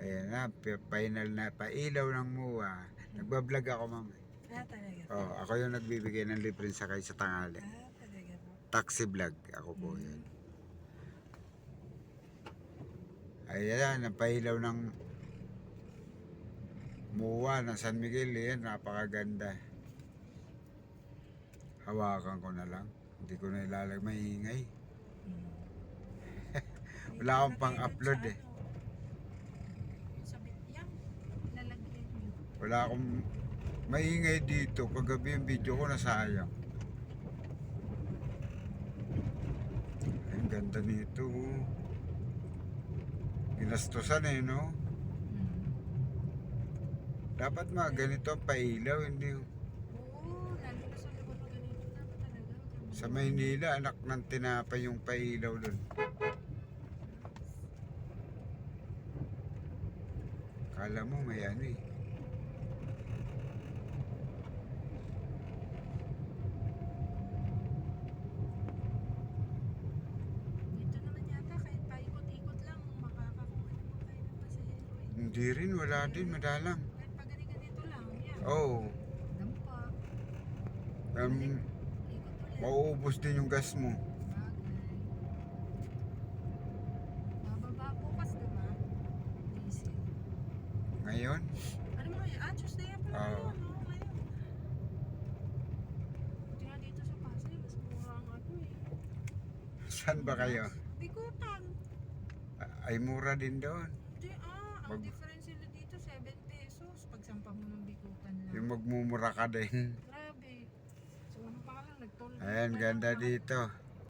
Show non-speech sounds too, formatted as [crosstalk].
Ayan na, final na, pailaw ng MUA. Nagbablog ako mama. Ah, talaga po. Oh, ako yung nagbibigay ng libreng sakay sa tangali. Ah, talaga po. Taxi vlog, ako po yun. Ayan, napailaw ng MUA ng San Miguel. Yan, napakaganda. Hawakan ko na lang. Hindi ko na ilalag maingay. [laughs] Hmm. Wala akong pang-upload eh. Wala akong maingay dito. Kagabi yung video ko nasayang. Ang ganda nito. Ginastusan eh, no? Dapat mga ganito ang pailaw, hindi. Oo, lalo na sa na ganito dapat talaga. Sa Maynila, anak ng tinapay yung pailaw doon. Kala mo may ano eh. Dito naman yata, kahit paikot-ikot lang, makakakuha naman kayo ng pasahero eh. Hindi rin, wala din, madalang. Kahit pag ganito lang, yan. Oo. Oh, Dampa. um, mauubos din yung gas mo. Bababa bukas, diba? Diesel. Ngayon, Ano mo ngayon? Ah, Tuesday yan pala Oo. ngayon, no? Ngayon. Buti nga dito sa Pasay, mas mura ang ano eh. saan ba kayo? Bikutan. Ay, mura din doon. Hindi ah, ang difference nila dito 7 pesos pag sampa mo ng bikutan lang. Yung magmumura ka din. Grabe. So ano lang nagtol. Ayan, ganda dito.